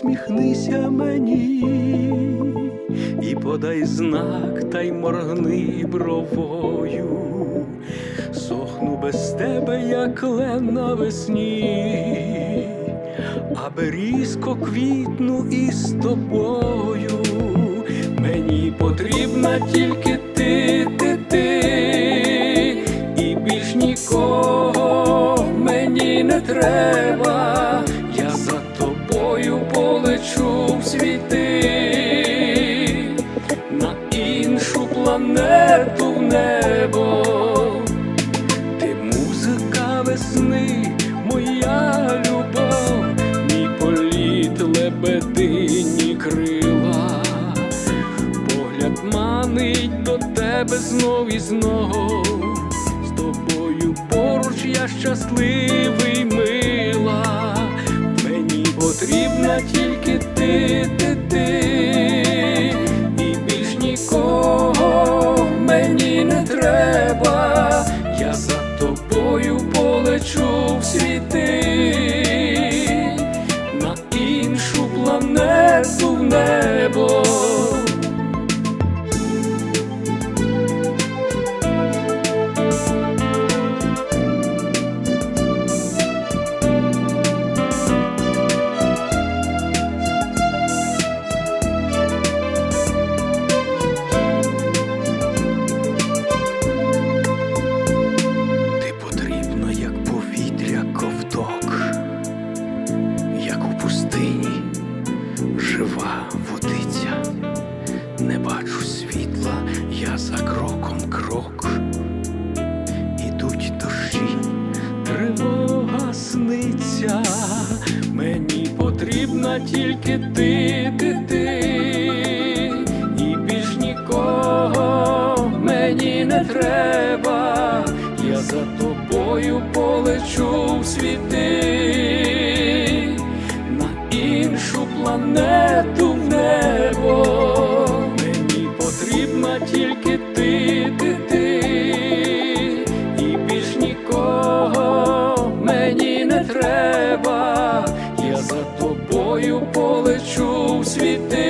посміхнися мені, і подай знак та й моргни бровою, сохну без тебе, як лен на весні, аби різко квітну із тобою. Мені потрібна тільки ти, ти, ти, і більш нікого мені не треба. Планету в небо. Ти музика весни, моя любов, мій політ лебедині крила, погляд манить до тебе знов і знов. З тобою поруч я щасливий мила. Мені потрібна тільки ти, ти, пустині жива водиця. Не бачу світла, я за кроком крок. Ідуть дощі, тривога сниться. Мені потрібна тільки ти, ти, ти, і більш нікого мені не треба. Я за тобою полечу в світи за тобою полечу в світи